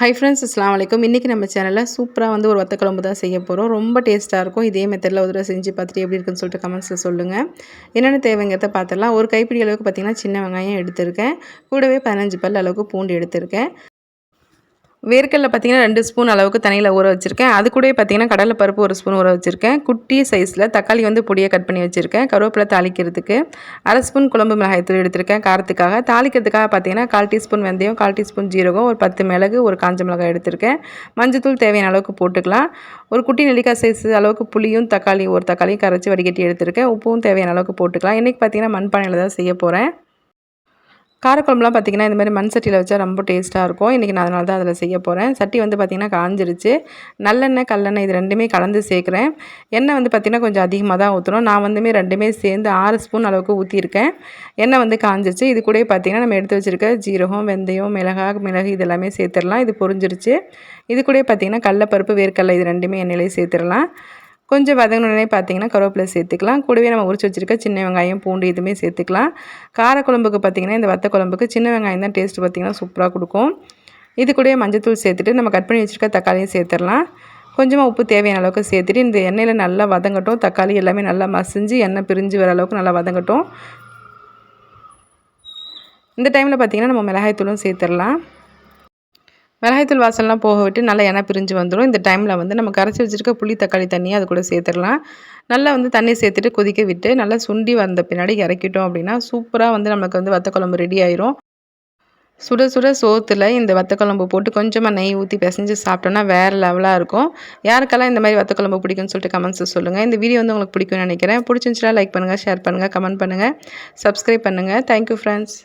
Hi friends அஸ்லாம் வலைக்கும் இன்றைக்கி நம்ம சேனலில் சூப்பராக வந்து ஒரு வத்த குழம்பு தான் செய்ய போகிறோம் ரொம்ப டேஸ்ட்டாக இருக்கும். இதே மெத்தடில் ஒரு தடவை செஞ்சு பார்த்துட்டு எப்படி இருக்குன்னு சொல்லிட்டு கமெண்ட்ஸில் சொல்லுங்கள் என்னென்ன தேவைங்கிறத பார்த்துடலாம். ஒரு கைப்பிடி அளவுக்கு பார்த்திங்கன்னா சின்ன வெங்காயம் எடுத்திருக்கேன். கூடவே பதினஞ்சு பல் அளவுக்கு பூண்டு எடுத்திருக்கேன். வேர்க்கடலை பார்த்திங்கன்னா ரெண்டு ஸ்பூன் அளவுக்கு தண்ணியில் ஊற வச்சுருக்கேன். அது கூட பார்த்திங்கன்னா கடலை பருப்பு ஒரு ஸ்பூன் ஊற வச்சுருக்கேன். குட்டி சைஸில் தக்காளி வந்து பொடியை கட் பண்ணி வச்சுருக்கேன். கருவேப்பிலை தாளிக்கிறதுக்கு அரை ஸ்பூன் குழம்பு மிளகாய்த்தூள் எடுத்திருக்கேன் காரத்துக்காக. தாளிக்கிறதுக்காக பார்த்திங்கன்னா கால் டீஸ்பூன் வெந்தயம் கால் டீஸ்பூன் ஜீரகம் ஒரு பத்து மிளகு ஒரு காஞ்ச மிளகாய் எடுத்திருக்கேன். மஞ்சத்தூள் தேவையான அளவுக்கு போட்டுக்கலாம். ஒரு குட்டி நெல்லிக்காய் சைஸ் அளவுக்கு புளியும் தக்காளி ஒரு தக்காளியும் கரைச்சி வடிகட்டி எடுத்திருக்கேன். உப்பும் தேவையான அளவுக்கு போட்டுக்கலாம். இன்றைக்கி பார்த்திங்கன்னா மண்பானையில் தான் செய்ய போகிறேன் காரக்குழம்புலாம் பார்த்திங்கன்னா இந்த மாதிரி மண் சட்டியில் வச்சா ரொம்ப டேஸ்ட்டாக இருக்கும். இன்றைக்கி நான் அதனால தான் அதில் செய்ய போகிறேன் சட்டி வந்து பார்த்திங்கன்னா காஞ்சிருச்சு. நல்லெண்ணெய் கல்லெண்ணெய் இது ரெண்டுமே கலந்து சேர்க்குறேன். எண்ணெய் வந்து பார்த்திங்கன்னா கொஞ்சம் அதிகமாக தான் ஊற்றணும் நான் வந்துமே ரெண்டுமே சேர்ந்து ஆறு ஸ்பூன் அளவுக்கு ஊற்றிருக்கேன் எண்ணெய் வந்து காஞ்சிருச்சு. இது கூட பார்த்திங்கன்னா நம்ம எடுத்து வச்சுருக்க ஜீரகம் வெந்தயம் மிளகாய் மிளகு இது எல்லாமே சேர்த்துடலாம். இது பொரிஞ்சிருச்சு. இது கூட பார்த்திங்கன்னா கடலப்பருப்பு வேர்க்கடலை இது ரெண்டுமே எண்ணெயிலே சேர்த்துடலாம். கொஞ்சம் வதங்கினே பார்த்தீங்கன்னா கருவேப்பிலை சேர்த்துக்கலாம். கூடவே நம்ம உரிச்சு வச்சுருக்க சின்ன வெங்காயம் பூண்டு இதுவுமே சேர்த்துக்கலாம். காரக்குழம்புக்கு பார்த்திங்கன்னா இந்த வத்த குழம்புக்கு சின்ன வெங்காயம் தான் டேஸ்ட் பார்த்திங்கன்னா சூப்பராக கொடுக்கும். இது கூட மஞ்சத்தூள் சேர்த்துட்டு நம்ம கட் பண்ணி வச்சுருக்க தக்காளியும் சேர்த்துடலாம். கொஞ்சமாக உப்பு தேவையான அளவுக்கு சேர்த்துட்டு இந்த எண்ணெயில் நல்லா வதங்கட்டும். தக்காளி எல்லாமே நல்லா மசிஞ்சு எண்ணெய் பிரிஞ்சு வர அளவுக்கு நல்லா வதங்கட்டும். இந்த டைமில் பார்த்திங்கன்னா நம்ம மிளகாய்த்தூளும் சேர்த்துடலாம். மிளகாய்த்தூள் வாசல்லாம் போக விட்டு நல்லா எண்ணெய் பிரிஞ்சு வந்துடும் இந்த டைமில் வந்து நம்ம கரைச்சி வச்சுருக்க புளி தக்காளி தண்ணியை அது கூட சேர்த்துடலாம். நல்லா வந்து தண்ணி சேர்த்துட்டு கொதிக்க விட்டு நல்லா சுண்டி வந்த பின்னாடி இறக்கிட்டோம் அப்படின்னா சூப்பராக வந்து நமக்கு வந்து வத்த குழம்பு ரெடி ஆயிரும். சுட சுட சோத்தில் இந்த வத்தக்குழம்பு போட்டு கொஞ்சமாக நெய் ஊற்றி பிசைஞ்சு சாப்பிட்டோன்னா வேறு லெவலாக இருக்கும். யாருக்கெல்லாம் இந்த மாதிரி வத்தக்குழம்பு பிடிக்கும்னு சொல்லிட்டு கமெண்ட்ஸ் சொல்லுங்கள் இந்த வீடியோ வந்து உங்களுக்கு பிடிக்கும்னு நினைக்கிறேன். பிடிச்சிருந்துச்சுன்னா லைக் பண்ணுங்கள் ஷேர் பண்ணுங்கள் கமெண்ட் பண்ணுங்கள் சப்ஸ்கிரைப் பண்ணுங்கள் தேங்க்யூ ஃப்ரெண்ட்ஸ்